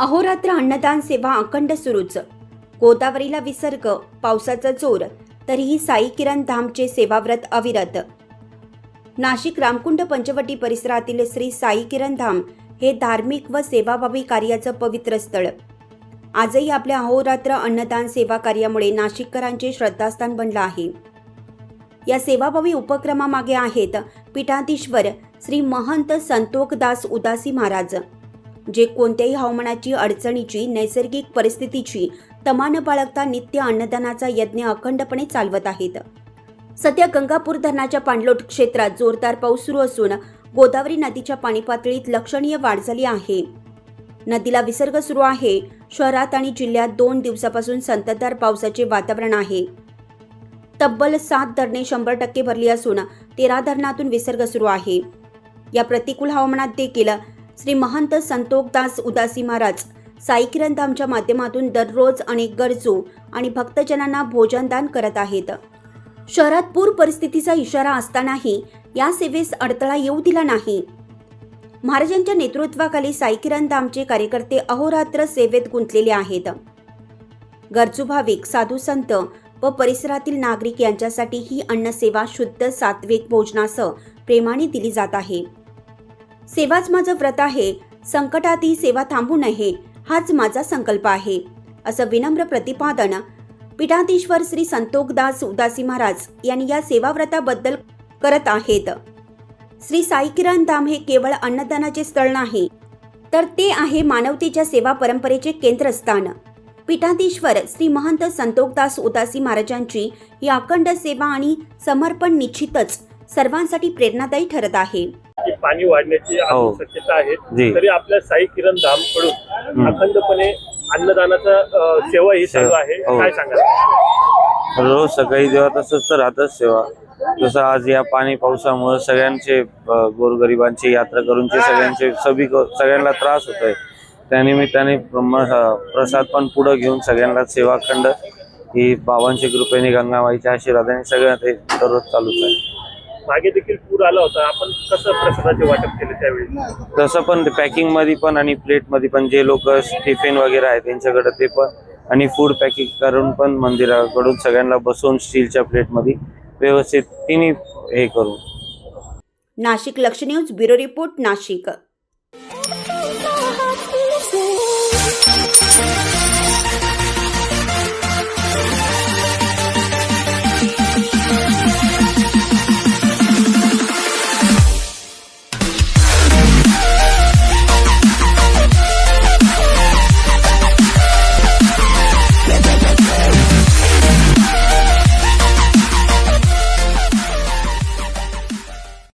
अहोरात्र अन्नदान सेवा अखंड सुरूच. गोदावरीला विसर्ग पावसाचा जोर तरीही साई किरण धामचे सेवाव्रत अविरत. नाशिक रामकुंड पंचवटी परिसरातील श्री साई किरण धाम हे धार्मिक व सेवाभावी कार्याचं पवित्र स्थळ. आजही आपल्या अहोरात्र अन्नदान सेवा कार्यामुळे नाशिककरांचे श्रद्धास्थान बनलं आहे. या सेवाभावी उपक्रमामागे आहेत पीठाधीश्वर श्री महंत संतोखदास उदासी महाराज. जे कोणत्याही हवामानाची अडचणीची नैसर्गिक परिस्थितीची तमान बाळगता नित्य अन्नदानाचा यज्ञ अखंडपणे चालवत आहेत. सध्या गंगापूर धरणाच्या पाणलोट क्षेत्रात जोरदार पाऊस सुरू असून गोदावरी नदीच्या पाणी पातळीत लक्षणीय वाढ झाली आहे. नदीला विसर्ग सुरू आहे. शहरात आणि जिल्ह्यात दोन दिवसापासून संततधार पावसाचे वातावरण आहे. तब्बल सात धरणे शंभर टक्के भरली असून तेरा धरणातून विसर्ग सुरू आहे. या प्रतिकूल हवामानात देखील श्री महंत संतोखदास उदासी महाराज. साई किरणधामच्या माध्यमातून दररोज अनेक गरजू आणि भक्तजनांना भोजनदान करत आहेत. शहरात पूर परिस्थितीचा इशारा असतानाही या सेवेस अडथळा येऊ दिला नाही. महाराजांच्या नेतृत्वाखाली साई किरणधामचे कार्यकर्ते अहोरात्र सेवेत गुंतलेले आहेत. गरजू भाविक साधू संत व परिसरातील नागरिक यांच्यासाठी ही अन्नसेवा शुद्ध सात्विक भोजनासह प्रेमाने दिली जात आहे. सेवाच माझं व्रत आहे. संकटात सेवा थांबू नये. हाच माझा संकल्प आहे. असं विनम्र प्रतिपादन पीठाधीश्वर श्री संतोखदास उदासी महाराज यांनी या सेवाव्रताबद्दल करत आहेत. श्री साई किरण धाम हे केवळ अन्नदानाचे स्थळ नाही तर ते आहे मानवतेच्या सेवा परंपरेचे केंद्रस्थान. पीठाधीश्वर श्री महंत संतोखदास उदासी महाराजांची ही अखंड सेवा आणि समर्पण निश्चितच सर्वांसाठी प्रेरणादायी ठरत आहे. की पाणी वाढण्याची हो. शक्यता आहे जी. तरी आपल्या साई किरण धामकडून. अखंडपणे अन्नदानाचा अ, सेवा ही चालू आहे हो. काय सांगाल रोज सकाळी जेव्हा तसंच तर राहतच सेवा जसं आज या पाणी पावसामुळे सगळ्यांचे अ, गोरगरिबांची यात्रा करूनचे सगळ्यांचे सभी सगळ्यांना त्रास होतोय त्यानिमित्ताने ब्रह्म प्रसाद पण पुढे घेऊन सगळ्यांना सेवाखंड ही बाबांच्या कृपेने गंगामाईच्या आशीर्वादाने सगळं ते दररोज चालूच आहे मागे देखील पूर आला होता. आपण कसं प्रसादाचे वाटप केले त्यावेळी? तसं पण पॅकिंगमध्ये पण आणि प्लेटमध्ये पण जे लोक टिफिन वगैरे आहे त्यांच्याकडे ते पण आणि फूड पॅकिंग करून पण मंदिराकडून सगळ्यांना बसवून स्टीलच्या प्लेटमध्ये व्यवस्थित तिन्ही हे करून. नाशिक लक्ष न्यूज ब्युरो रिपोर्ट नाशिक.